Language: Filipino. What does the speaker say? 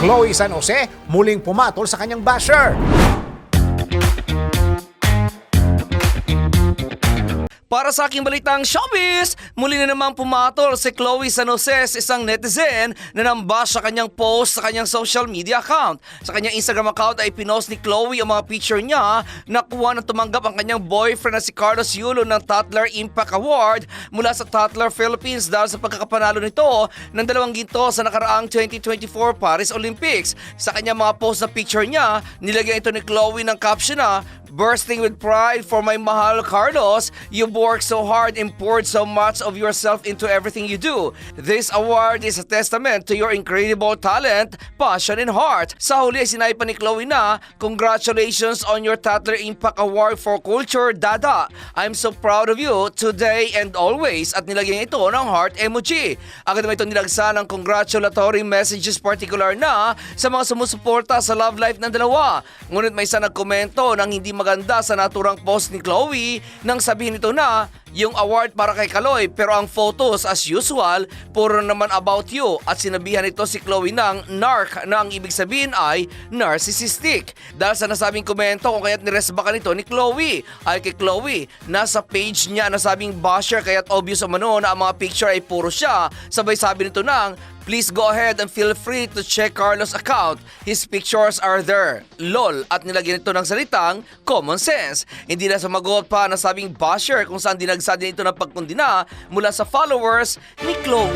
Chloe San Jose muling pumatol sa kanyang basher. Para sa aking balitang showbiz, muli na namang pumatol si Chloe San isang netizen na nambash sa kanyang post sa kanyang social media account. Sa kanyang Instagram account ay pinost ni Chloe ang mga picture niya na kuha ng tumanggap ang kanyang boyfriend na si Carlos Yulo ng Tatler Impact Award mula sa Tatler Philippines dahil sa pagkakapanalo nito ng dalawang ginto sa nakaraang 2024 Paris Olympics. Sa kanyang mga post na picture niya, nilagyan ito ni Chloe ng caption na Bursting with pride for my mahal Carlos, you've worked so hard and poured so much of yourself into everything you do. This award is a testament to your incredible talent, passion, and heart. Sa huli ay sinabi pa ni Chloe na, Congratulations on your Tatler Impact Award for Culture, Dada. I'm so proud of you today and always at nilagyan ito ng heart emoji. Agad naman ito nilagsa ng congratulatory messages particular na sa mga sumusuporta sa love life ng dalawa. Ngunit may isa nagkomento ng hindi maganda sa naturang post ni Chloe nang sabihin nito na yung award para kay Kaloy pero ang photos as usual puro naman about you at sinabihan ito si Chloe ng narc na ang ibig sabihin ay narcissistic. Dahil sa nasabing komento kung kaya't niresbakan ito ni Chloe ay kay Chloe nasa page niya nasabing basher kaya't obvious umano na ang mga picture ay puro siya sabay sabi nito ng Please go ahead and feel free to check Carlos' account. His pictures are there. LOL. At nilagyan ito ng salitang common sense. Hindi na sumagot pa na sabing basher kung saan dinagsa din ito ng pagkundina mula sa followers ni Chloe.